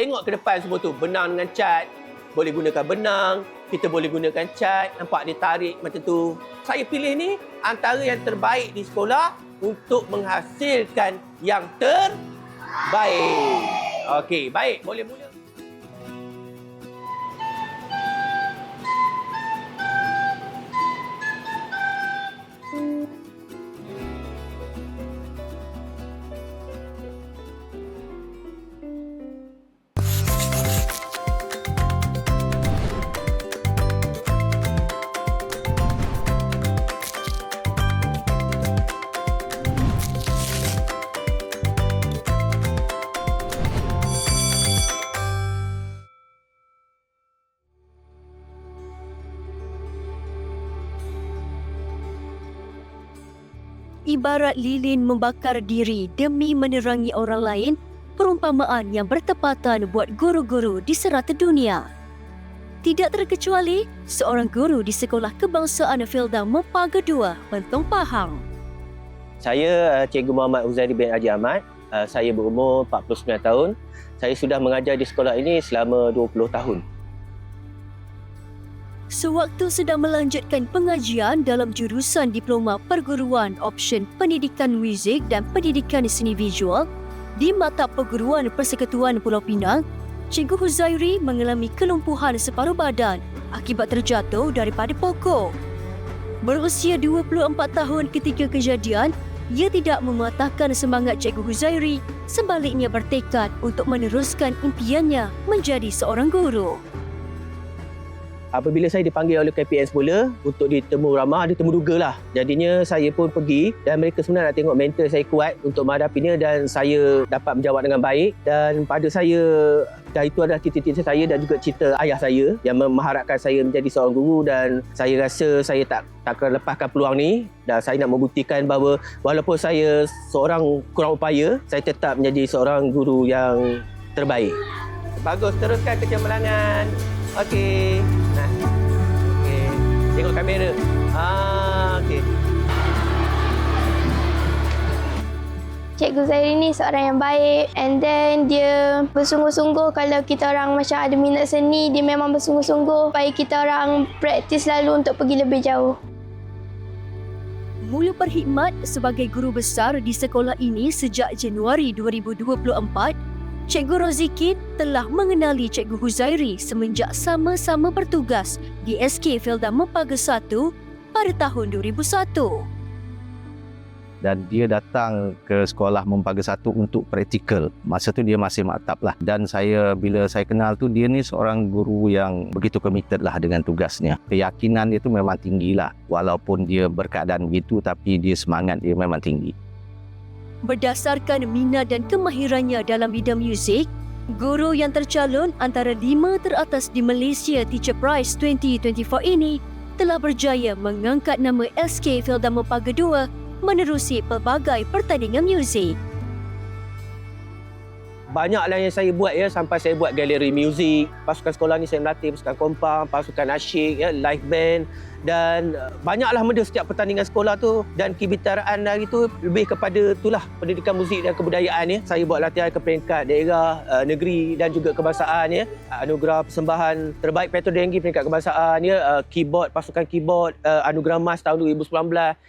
Tengok ke depan semua tu. Benang dengan cat. Boleh gunakan benang. Kita boleh gunakan cat. Nampak dia tarik macam tu. Saya pilih ni antara yang terbaik di sekolah untuk menghasilkan yang terbaik. Okey, baik. Boleh mula. Ibarat lilin membakar diri demi menerangi orang lain, perumpamaan yang bertepatan buat guru-guru di serata dunia. Tidak terkecuali seorang guru di Sekolah Kebangsaan Filda Mepaga 2, Bentong Pahang. Saya uh, Cikgu Muhammad Uzairi bin Haji Ahmad. Uh, Saya berumur 49 tahun. Saya sudah mengajar di sekolah ini selama 20 tahun. Sewaktu sedang melanjutkan pengajian dalam jurusan Diploma Perguruan Option Pendidikan Muzik dan Pendidikan Seni Visual di Mata Perguruan Persekutuan Pulau Pinang, Cikgu Huzairi mengalami kelumpuhan separuh badan akibat terjatuh daripada pokok. Berusia 24 tahun ketika kejadian, ia tidak mematahkan semangat Cikgu Huzairi sebaliknya bertekad untuk meneruskan impiannya menjadi seorang guru. Apabila saya dipanggil oleh KPN semula untuk ditemu ramah, ada temu duga lah. Jadinya saya pun pergi dan mereka sebenarnya nak tengok mental saya kuat untuk menghadapinya dan saya dapat menjawab dengan baik. Dan pada saya, dan itu adalah cita-cita saya dan juga cita ayah saya yang mengharapkan saya menjadi seorang guru dan saya rasa saya tak tak akan lepaskan peluang ni dan saya nak membuktikan bahawa walaupun saya seorang kurang upaya, saya tetap menjadi seorang guru yang terbaik. Bagus, teruskan kecemerlangan. Okey. Nah. Okey. Tengok kamera. Ah, okey. Cikgu Zairi ni seorang yang baik and then dia bersungguh-sungguh kalau kita orang macam ada minat seni dia memang bersungguh-sungguh supaya kita orang praktis selalu untuk pergi lebih jauh. Mula berkhidmat sebagai guru besar di sekolah ini sejak Januari 2024, Cikgu Rozikin telah mengenali Cikgu Huzairi semenjak sama-sama bertugas di SK Felda Mepaga 1 pada tahun 2001 dan dia datang ke sekolah Mempaga Satu untuk praktikal. Masa tu dia masih maktab lah. Dan saya bila saya kenal tu dia ni seorang guru yang begitu committed lah dengan tugasnya. Keyakinan dia tu memang tinggi lah. Walaupun dia berkeadaan begitu tapi dia semangat dia memang tinggi. Berdasarkan minat dan kemahirannya dalam bidang muzik, guru yang tercalon antara lima teratas di Malaysia Teacher Prize 2024 ini telah berjaya mengangkat nama SK Felda Mepaga 2 menerusi pelbagai pertandingan muzik. Banyaklah yang saya buat ya sampai saya buat galeri muzik. Pasukan sekolah ni saya melatih pasukan kompang, pasukan asyik, ya, live band dan uh, banyaklah benda setiap pertandingan sekolah tu dan kebitaraan hari tu lebih kepada itulah pendidikan muzik dan kebudayaan ya. Saya buat latihan ke peringkat daerah, uh, negeri dan juga kebangsaan ya. Anugerah persembahan terbaik Petro Denggi peringkat kebangsaan ya, uh, keyboard pasukan keyboard uh, anugerah emas tahun 2019.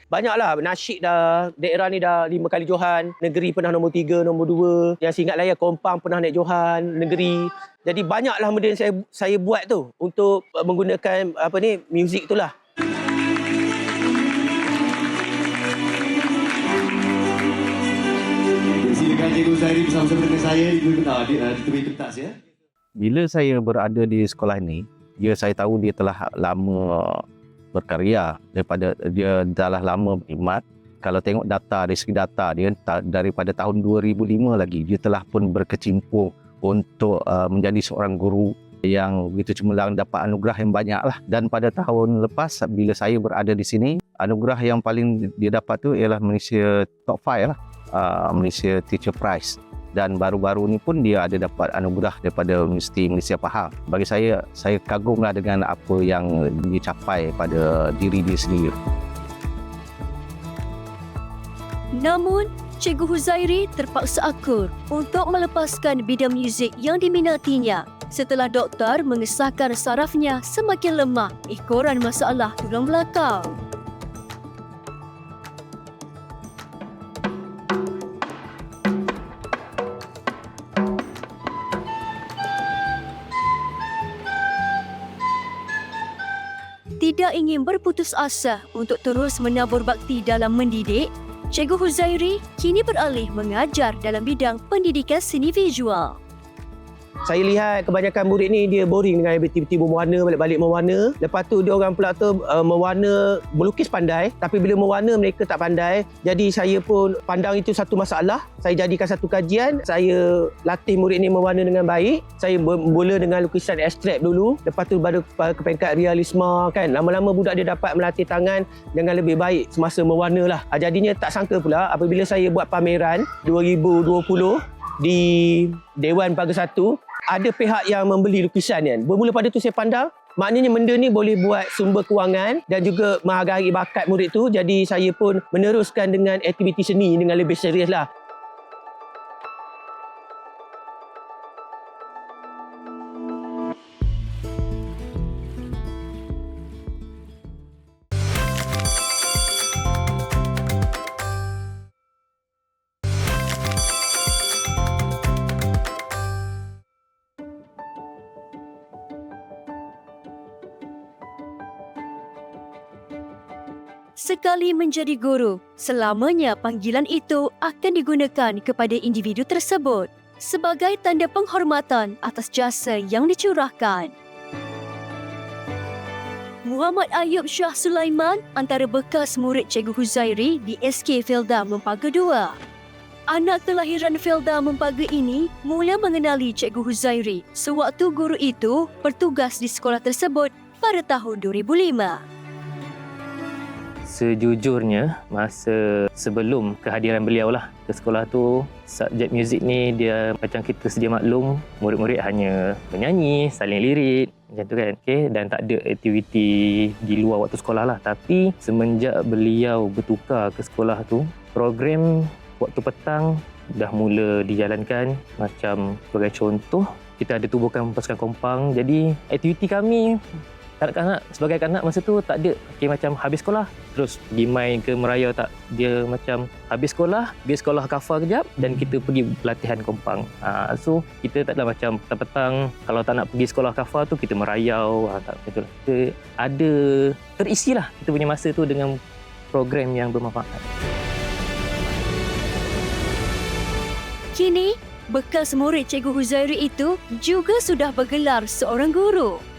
Banyaklah nasyid dah daerah ni dah lima kali johan, negeri pernah nombor tiga, nombor dua. Yang saya ingat lah ya Kompang pernah naik johan, negeri. Jadi banyaklah benda yang saya saya buat tu untuk menggunakan apa ni muzik itulah. Cikgu Zairi bersama-sama dengan saya di tepi pentas ya. Bila saya berada di sekolah ini, dia saya tahu dia telah lama berkarya daripada dia telah lama berkhidmat. Kalau tengok data dari segi data dia ta- daripada tahun 2005 lagi dia telah pun berkecimpung untuk uh, menjadi seorang guru yang begitu cemerlang dapat anugerah yang banyak lah dan pada tahun lepas bila saya berada di sini anugerah yang paling dia dapat tu ialah Malaysia Top 5 lah uh, Malaysia Teacher Prize dan baru-baru ni pun dia ada dapat anugerah daripada Universiti Malaysia Pahang. Bagi saya, saya kagumlah dengan apa yang dia capai pada diri dia sendiri. Namun, Cikgu Huzairi terpaksa akur untuk melepaskan bidang muzik yang diminatinya setelah doktor mengesahkan sarafnya semakin lemah ekoran masalah tulang belakang. Tidak ingin berputus asa untuk terus menabur bakti dalam mendidik, Cikgu Huzairi kini beralih mengajar dalam bidang pendidikan seni visual. Saya lihat kebanyakan murid ni dia boring dengan aktiviti mewarna, balik-balik mewarna. Lepas tu dia orang pula tu uh, mewarna, melukis pandai. Tapi bila mewarna mereka tak pandai. Jadi saya pun pandang itu satu masalah. Saya jadikan satu kajian. Saya latih murid ni mewarna dengan baik. Saya mula dengan lukisan abstrak dulu. Lepas tu baru ke peringkat realisme kan. Lama-lama budak dia dapat melatih tangan dengan lebih baik semasa mewarna lah. Ah, Jadinya tak sangka pula apabila saya buat pameran 2020 di Dewan Pagar 1 ada pihak yang membeli lukisan kan. Bermula pada tu saya pandang maknanya benda ni boleh buat sumber kewangan dan juga menghargai bakat murid tu. Jadi saya pun meneruskan dengan aktiviti seni dengan lebih serius lah. Sekali menjadi guru, selamanya panggilan itu akan digunakan kepada individu tersebut sebagai tanda penghormatan atas jasa yang dicurahkan. Muhammad Ayub Shah Sulaiman antara bekas murid Cikgu Huzairi di SK Felda Mempaga 2. Anak kelahiran Felda Mempaga ini mula mengenali Cikgu Huzairi sewaktu guru itu bertugas di sekolah tersebut pada tahun 2005. Sejujurnya, masa sebelum kehadiran beliau lah ke sekolah tu, subjek muzik ni dia macam kita sedia maklum, murid-murid hanya menyanyi, saling lirik, macam tu kan. Okay? Dan tak ada aktiviti di luar waktu sekolah lah. Tapi semenjak beliau bertukar ke sekolah tu, program waktu petang dah mula dijalankan. Macam sebagai contoh, kita ada tubuhkan pasukan kompang. Jadi aktiviti kami kanak-kanak sebagai kanak masa tu tak ada. Okay, macam habis sekolah. Terus pergi main ke meraya tak? Dia macam habis sekolah pergi sekolah kafar kejap dan kita pergi latihan kompang. Ha, so kita tak ada macam petang-petang kalau tak nak pergi sekolah kafar tu kita merayau. Ha, tak betul. Kita ada terisilah kita punya masa tu dengan program yang bermanfaat. Kini, bekas murid Cikgu Huzairi itu juga sudah bergelar seorang guru.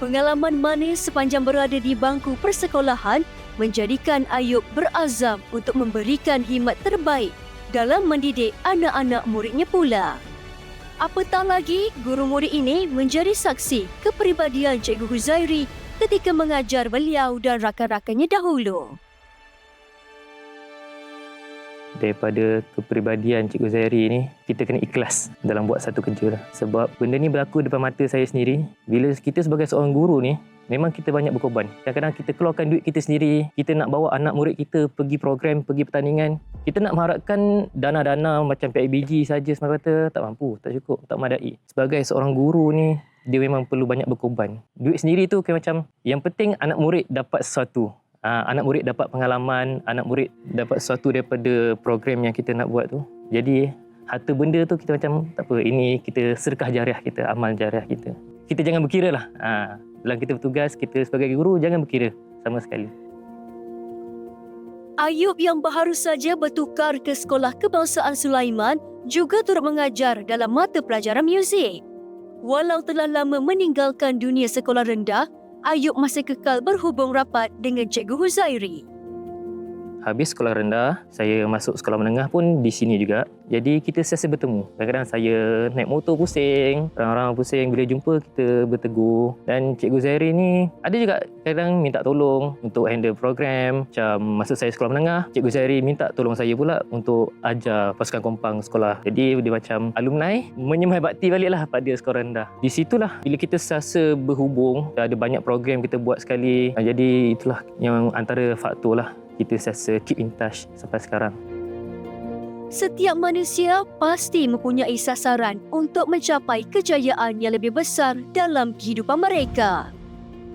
Pengalaman manis sepanjang berada di bangku persekolahan menjadikan Ayub berazam untuk memberikan khidmat terbaik dalam mendidik anak-anak muridnya pula. Apatah lagi, guru murid ini menjadi saksi kepribadian Cikgu Huzairi ketika mengajar beliau dan rakan-rakannya dahulu. Daripada kepribadian Cikgu Zairi ni, kita kena ikhlas dalam buat satu kerja lah. Sebab benda ni berlaku depan mata saya sendiri. Bila kita sebagai seorang guru ni, memang kita banyak berkorban. Kadang-kadang kita keluarkan duit kita sendiri, kita nak bawa anak murid kita pergi program, pergi pertandingan. Kita nak mengharapkan dana-dana macam PIBG saja semata-mata, tak mampu, tak cukup, tak madai. Sebagai seorang guru ni, dia memang perlu banyak berkorban. Duit sendiri tu kayak macam, yang penting anak murid dapat sesuatu uh, anak murid dapat pengalaman, anak murid dapat sesuatu daripada program yang kita nak buat tu. Jadi harta benda tu kita macam tak apa, ini kita sedekah jariah kita, amal jariah kita. Kita jangan berkira lah. Uh, dalam kita bertugas, kita sebagai guru jangan berkira sama sekali. Ayub yang baru saja bertukar ke Sekolah Kebangsaan Sulaiman juga turut mengajar dalam mata pelajaran muzik. Walau telah lama meninggalkan dunia sekolah rendah, Ayub masih kekal berhubung rapat dengan Cikgu Huzairi. Habis sekolah rendah, saya masuk sekolah menengah pun di sini juga. Jadi kita sesiasa bertemu. Kadang-kadang saya naik motor pusing, orang-orang pusing bila jumpa kita bertegur. Dan Cikgu Zairi ni ada juga kadang minta tolong untuk handle program. Macam masa saya sekolah menengah, Cikgu Zairi minta tolong saya pula untuk ajar pasukan kompang sekolah. Jadi dia macam alumni menyembah bakti baliklah pada sekolah rendah. Di situlah bila kita sesiasa berhubung, ada banyak program kita buat sekali. Jadi itulah yang antara faktor lah kita sesa keep in touch sampai sekarang. Setiap manusia pasti mempunyai sasaran untuk mencapai kejayaan yang lebih besar dalam kehidupan mereka.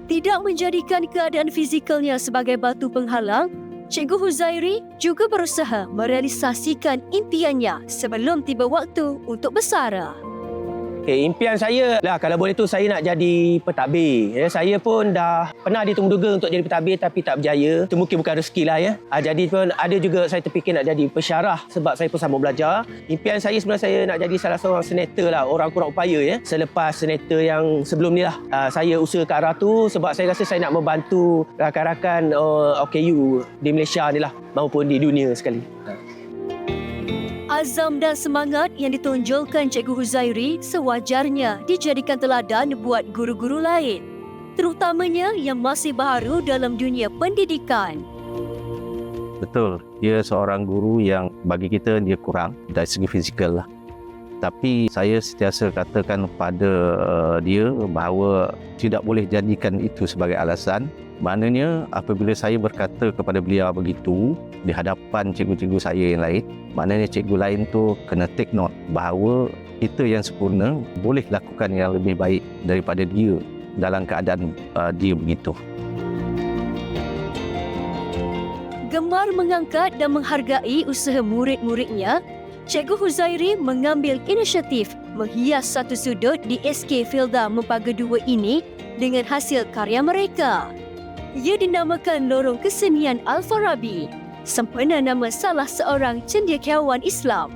Tidak menjadikan keadaan fizikalnya sebagai batu penghalang, Cikgu Huzairi juga berusaha merealisasikan impiannya sebelum tiba waktu untuk bersara. Okay, impian saya lah kalau boleh tu saya nak jadi pentadbir. Ya, saya pun dah pernah ditunggu-duga untuk jadi pentadbir tapi tak berjaya. Itu mungkin bukan rezeki lah ya. Ah, jadi pun ada juga saya terfikir nak jadi pensyarah sebab saya pun sama belajar. Impian saya sebenarnya saya nak jadi salah seorang senator lah. Orang kurang upaya ya. Selepas senator yang sebelum ni lah. Ah, saya usaha ke arah tu sebab saya rasa saya nak membantu rakan-rakan uh, OKU di Malaysia ni lah maupun di dunia sekali. Azam dan semangat yang ditonjolkan Cikgu Huzairi sewajarnya dijadikan teladan buat guru-guru lain, terutamanya yang masih baru dalam dunia pendidikan. Betul, dia seorang guru yang bagi kita dia kurang dari segi fizikal lah. Tapi saya sentiasa katakan kepada uh, dia bahawa tidak boleh jadikan itu sebagai alasan. Maknanya apabila saya berkata kepada beliau begitu di hadapan cikgu-cikgu saya yang lain, maknanya cikgu lain tu kena take note bahawa kita yang sempurna boleh lakukan yang lebih baik daripada dia dalam keadaan uh, dia begitu. Gemar mengangkat dan menghargai usaha murid-muridnya, Cikgu Huzairi mengambil inisiatif menghias satu sudut di SK Filda Mempaga 2 ini dengan hasil karya mereka. Ia dinamakan Lorong Kesenian Al-Farabi, sempena nama salah seorang cendekiawan Islam.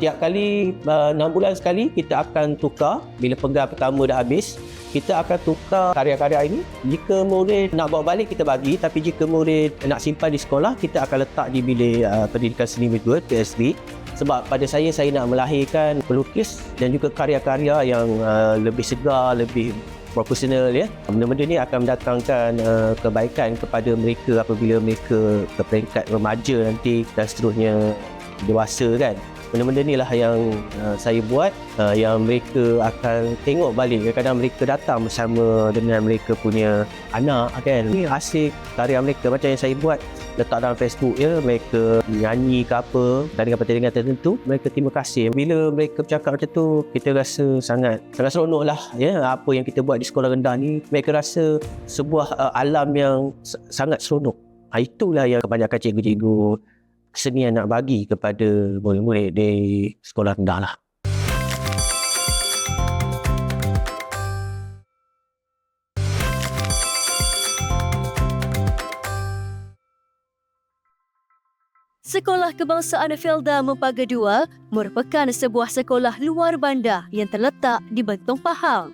Tiap kali uh, 6 bulan sekali kita akan tukar. Bila penggal pertama dah habis kita akan tukar karya-karya ini. Jika murid nak bawa balik kita bagi. Tapi jika murid nak simpan di sekolah kita akan letak di bilik uh, pendidikan seni kedua PSB sebab pada saya saya nak melahirkan pelukis dan juga karya-karya yang uh, lebih segar lebih profesional ya. Benda-benda ni akan mendatangkan uh, kebaikan kepada mereka apabila mereka ke peringkat remaja nanti dan seterusnya dewasa kan. Benda-benda ni lah yang uh, saya buat uh, yang mereka akan tengok balik. Kadang-kadang mereka datang bersama dengan mereka punya anak kan. Ni hasil karya mereka macam yang saya buat letak dalam Facebook ya mereka nyanyi ke apa dari pertandingan tertentu mereka terima kasih. Bila mereka bercakap macam tu kita rasa sangat sangat seronok lah ya. Apa yang kita buat di sekolah rendah ni mereka rasa sebuah uh, alam yang sangat seronok. Ha, itulah yang kebanyakan cikgu-cikgu kesenian nak bagi kepada murid-murid di sekolah rendah lah Sekolah Kebangsaan Felda Mempaga 2 merupakan sebuah sekolah luar bandar yang terletak di Bentong Pahang.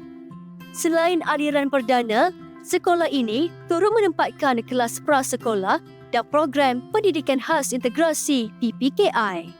Selain aliran perdana, sekolah ini turut menempatkan kelas prasekolah dan program pendidikan khas integrasi PPKI.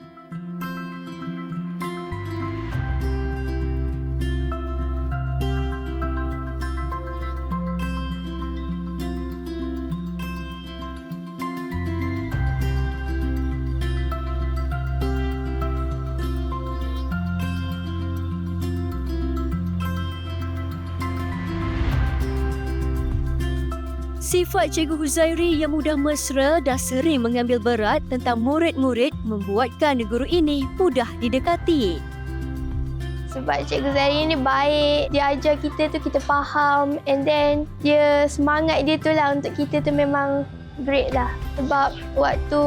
Sifat Cikgu Huzairi yang mudah mesra dan sering mengambil berat tentang murid-murid membuatkan guru ini mudah didekati. Sebab Cikgu Zari ni baik, dia ajar kita tu kita faham and then dia semangat dia tu lah untuk kita tu memang great lah. Sebab waktu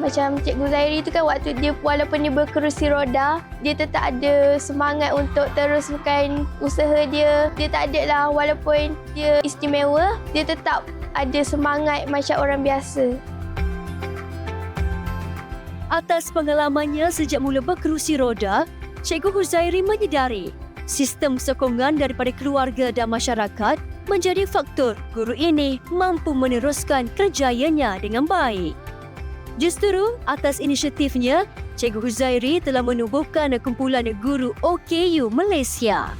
macam Cikgu Zairi tu kan waktu dia walaupun dia berkerusi roda, dia tetap ada semangat untuk teruskan usaha dia. Dia tak ada lah walaupun dia istimewa, dia tetap ada semangat macam orang biasa. Atas pengalamannya sejak mula berkerusi roda, Cikgu Huzairi menyedari sistem sokongan daripada keluarga dan masyarakat menjadi faktor guru ini mampu meneruskan kerjayanya dengan baik. Justru atas inisiatifnya, Cikgu Huzairi telah menubuhkan kumpulan guru OKU Malaysia.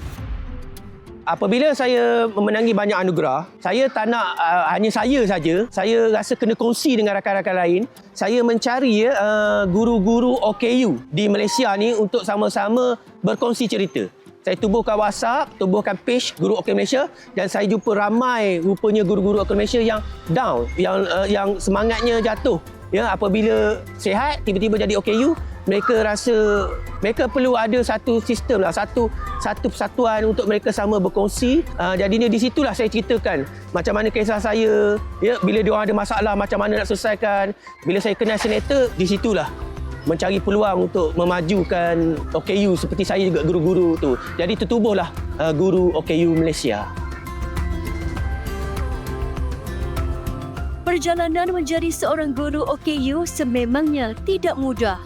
Apabila saya memenangi banyak anugerah, saya tak nak uh, hanya saya saja. Saya rasa kena kongsi dengan rakan-rakan lain. Saya mencari ya, uh, guru-guru OKU di Malaysia ni untuk sama-sama berkongsi cerita. Saya tubuhkan WhatsApp, tubuhkan page Guru OK Malaysia dan saya jumpa ramai rupanya guru-guru OK Malaysia yang down, yang uh, yang semangatnya jatuh. Ya, apabila sihat tiba-tiba jadi OKU, mereka rasa mereka perlu ada satu sistem lah, satu satu persatuan untuk mereka sama berkongsi. Uh, jadinya di situlah saya ceritakan macam mana kisah saya, ya, bila dia orang ada masalah macam mana nak selesaikan. Bila saya kenal senator, di situlah mencari peluang untuk memajukan OKU seperti saya juga guru-guru tu. Jadi tertubuhlah uh, guru OKU Malaysia. Perjalanan menjadi seorang guru OKU sememangnya tidak mudah.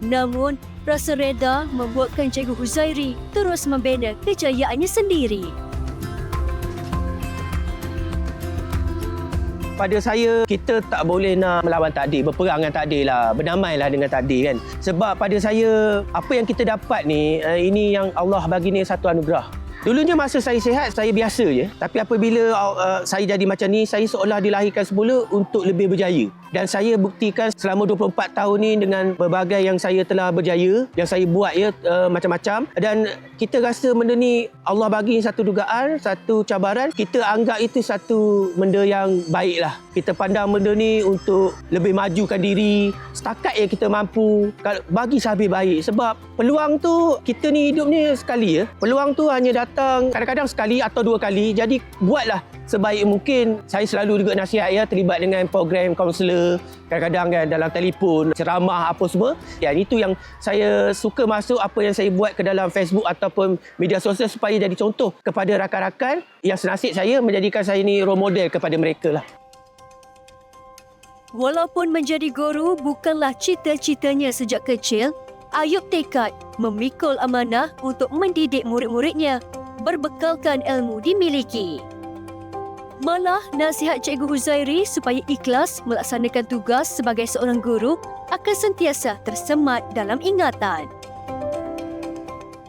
Namun, rasa reda membuatkan Cikgu Huzairi terus membina kejayaannya sendiri. Pada saya kita tak boleh nak melawan takdir berperang dengan takdir lah berdamailah dengan takdir kan sebab pada saya apa yang kita dapat ni uh, ini yang Allah bagi ni satu anugerah Dulunya masa saya sihat, saya biasa je. Tapi apabila uh, saya jadi macam ni, saya seolah dilahirkan semula untuk lebih berjaya. Dan saya buktikan selama 24 tahun ni dengan berbagai yang saya telah berjaya, yang saya buat ya uh, macam-macam. Dan kita rasa benda ni Allah bagi satu dugaan, satu cabaran. Kita anggap itu satu benda yang baik lah. Kita pandang benda ni untuk lebih majukan diri. Setakat yang kita mampu, bagi sehabis baik. Sebab peluang tu, kita ni hidup ni sekali ya. Peluang tu hanya datang kadang-kadang sekali atau dua kali. Jadi buatlah sebaik mungkin. Saya selalu juga nasihat ya terlibat dengan program kaunselor. Kadang-kadang kan dalam telefon, ceramah apa semua. Ya itu yang saya suka masuk apa yang saya buat ke dalam Facebook ataupun media sosial supaya jadi contoh kepada rakan-rakan yang senasib saya menjadikan saya ni role model kepada mereka lah. Walaupun menjadi guru bukanlah cita-citanya sejak kecil, Ayub tekad memikul amanah untuk mendidik murid-muridnya berbekalkan ilmu dimiliki. Malah nasihat Cikgu Huzairi supaya ikhlas melaksanakan tugas sebagai seorang guru akan sentiasa tersemat dalam ingatan.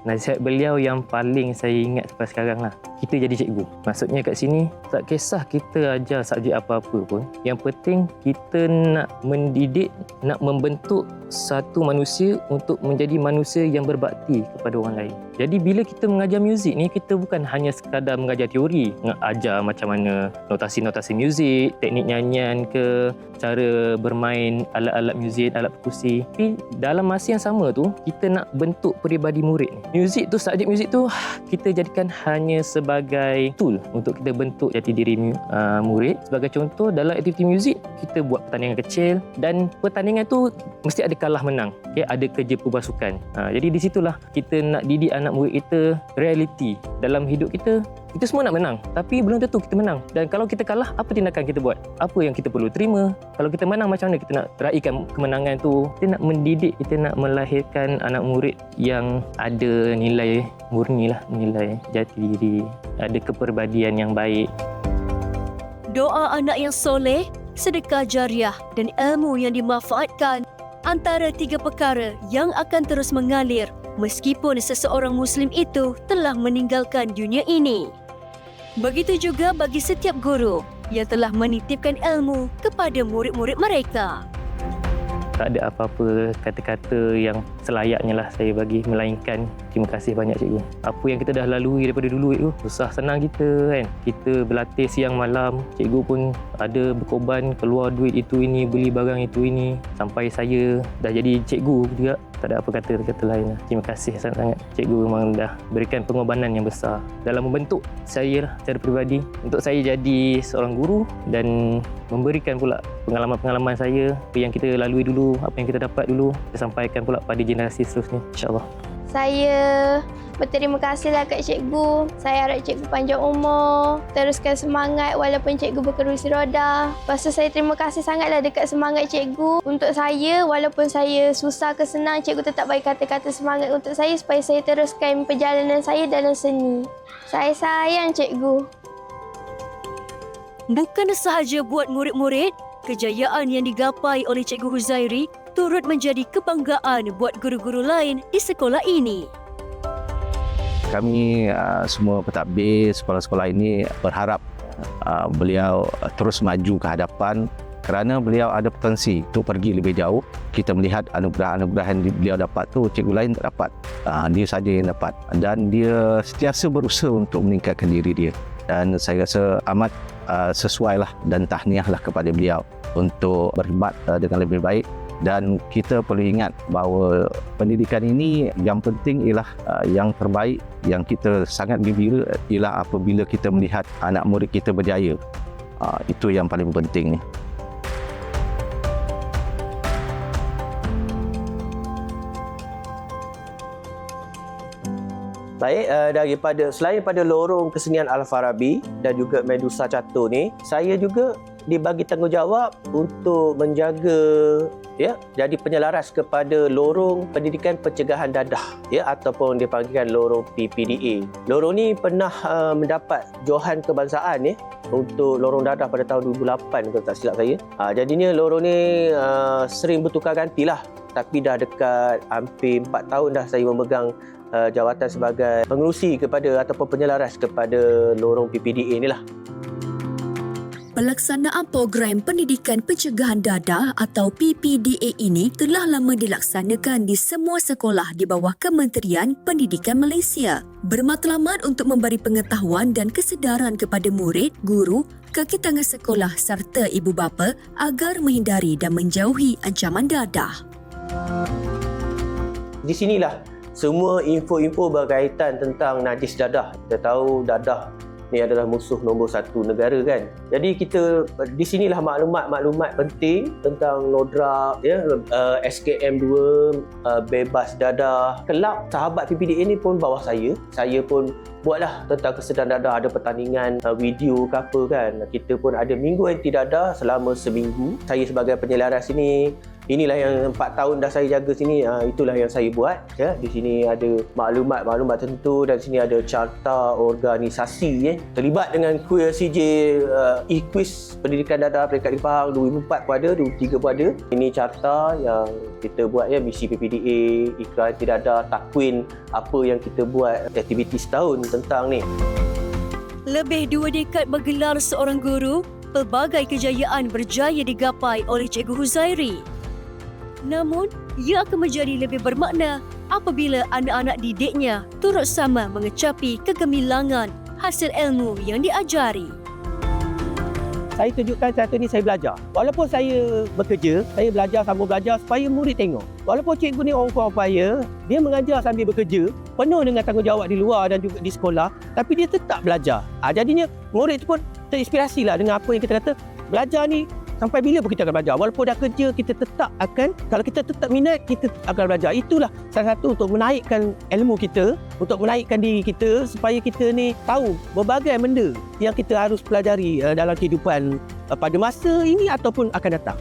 Nasihat beliau yang paling saya ingat sampai sekarang lah. Kita jadi cikgu. Maksudnya kat sini, tak kisah kita ajar subjek apa-apa pun. Yang penting kita nak mendidik, nak membentuk satu manusia untuk menjadi manusia yang berbakti kepada orang lain. Jadi bila kita mengajar muzik ni, kita bukan hanya sekadar mengajar teori. Mengajar macam mana notasi-notasi muzik, teknik nyanyian ke, cara bermain alat-alat muzik, alat perkusi. Tapi dalam masa yang sama tu, kita nak bentuk peribadi murid ni. Muzik tu, subjek muzik tu, kita jadikan hanya sebagai tool untuk kita bentuk jati diri uh, murid. Sebagai contoh, dalam aktiviti muzik, kita buat pertandingan kecil dan pertandingan tu mesti ada kalah menang. Okay? Ada kerja perpasukan. Uh, jadi di situlah kita nak didik anak murid kita reality dalam hidup kita kita semua nak menang. Tapi belum tentu kita menang. Dan kalau kita kalah apa tindakan kita buat? Apa yang kita perlu terima? Kalau kita menang macam mana kita nak raikan kemenangan tu? Kita nak mendidik kita nak melahirkan anak murid yang ada nilai murni lah nilai jati diri. Ada keperbadian yang baik. Doa anak yang soleh, sedekah jariah dan ilmu yang dimanfaatkan antara tiga perkara yang akan terus mengalir meskipun seseorang Muslim itu telah meninggalkan dunia ini. Begitu juga bagi setiap guru yang telah menitipkan ilmu kepada murid-murid mereka. tak ada apa-apa kata-kata yang selayaknya lah saya bagi melainkan terima kasih banyak cikgu. Apa yang kita dah lalui daripada dulu itu susah senang kita kan? Kita berlatih siang malam cikgu pun ada berkorban keluar duit itu ini beli barang itu ini. Sampai saya dah jadi cikgu juga. Tak ada apa kata-kata lain lah. Terima kasih sangat-sangat. Cikgu memang dah berikan pengorbanan yang besar. Dalam membentuk saya lah secara peribadi untuk saya jadi seorang guru dan memberikan pula pengalaman-pengalaman saya apa yang kita lalui dulu, apa yang kita dapat dulu kita sampaikan pula pada generasi seterusnya insyaAllah. Saya berterima kasihlah kat cikgu. Saya harap cikgu panjang umur, teruskan semangat walaupun cikgu berkerusi roda. Lepas tu saya terima kasih sangatlah dekat semangat cikgu. Untuk saya, walaupun saya susah ke senang, cikgu tetap bagi kata-kata semangat untuk saya supaya saya teruskan perjalanan saya dalam seni. Saya sayang cikgu. Bukan sahaja buat murid-murid, kejayaan yang digapai oleh Cikgu Huzairi turut menjadi kebanggaan buat guru-guru lain di sekolah ini. Kami uh, semua pentadbir sekolah-sekolah ini berharap uh, beliau terus maju ke hadapan kerana beliau ada potensi untuk pergi lebih jauh. Kita melihat anugerah-anugerah yang beliau dapat tu cikgu lain tak dapat. Uh, dia saja yang dapat dan dia sentiasa berusaha untuk meningkatkan diri dia. Dan saya rasa amat uh, sesuai lah dan tahniah lah kepada beliau untuk berkhidmat uh, dengan lebih baik dan kita perlu ingat bahawa pendidikan ini yang penting ialah uh, yang terbaik yang kita sangat gembira ialah apabila kita melihat anak murid kita berjaya. Uh, itu yang paling penting ni. Baik, uh, daripada selain pada lorong kesenian Al-Farabi dan juga Medusa Catur ni, saya juga dibagi tanggungjawab untuk menjaga ya jadi penyelaras kepada lorong pendidikan pencegahan dadah ya ataupun dipanggilkan lorong PPDA. Lorong ni pernah uh, mendapat johan kebangsaan ya untuk lorong dadah pada tahun 2008 kalau tak silap saya. Uh, jadinya lorong ni uh, sering bertukar gantilah tapi dah dekat hampir 4 tahun dah saya memegang uh, jawatan sebagai pengerusi kepada ataupun penyelaras kepada lorong PPDA ni lah. Pelaksanaan program pendidikan pencegahan dadah atau PPDA ini telah lama dilaksanakan di semua sekolah di bawah Kementerian Pendidikan Malaysia. Bermatlamat untuk memberi pengetahuan dan kesedaran kepada murid, guru, kaki tangan sekolah serta ibu bapa agar menghindari dan menjauhi ancaman dadah. Di sinilah semua info-info berkaitan tentang najis dadah. Kita tahu dadah ni adalah musuh nombor satu negara kan. Jadi kita di sinilah maklumat-maklumat penting tentang lodrak ya uh, SKM 2 uh, bebas dadah. Kelab sahabat PPDA ni pun bawah saya. Saya pun buatlah tentang kesedaran dadah ada pertandingan uh, video ke apa kan. Kita pun ada minggu anti dadah selama seminggu. Saya sebagai penyelaras ini inilah yang empat tahun dah saya jaga sini uh, itulah yang saya buat ya di sini ada maklumat-maklumat tentu dan sini ada carta organisasi eh terlibat dengan kuil CJ uh, e-quiz pendidikan dadah peringkat di Pahang 2004 pun ada 2003 pun ada ini carta yang kita buat ya misi PPDA ikrar anti dadah takwin apa yang kita buat aktiviti setahun tentang ni Lebih dua dekad bergelar seorang guru, pelbagai kejayaan berjaya digapai oleh Cikgu Huzairi. Namun, ia akan menjadi lebih bermakna apabila anak-anak didiknya turut sama mengecapi kegemilangan hasil ilmu yang diajari. Saya tunjukkan satu ni saya belajar. Walaupun saya bekerja, saya belajar sambung belajar supaya murid tengok. Walaupun cikgu ni orang upaya, dia mengajar sambil bekerja, penuh dengan tanggungjawab di luar dan juga di sekolah, tapi dia tetap belajar. Ha, jadinya murid tu pun terinspirasi lah dengan apa yang kita kata, belajar ni sampai bila pun kita akan belajar. Walaupun dah kerja, kita tetap akan, kalau kita tetap minat, kita akan belajar. Itulah salah satu untuk menaikkan ilmu kita, untuk menaikkan diri kita supaya kita ni tahu berbagai benda yang kita harus pelajari uh, dalam kehidupan uh, pada masa ini ataupun akan datang.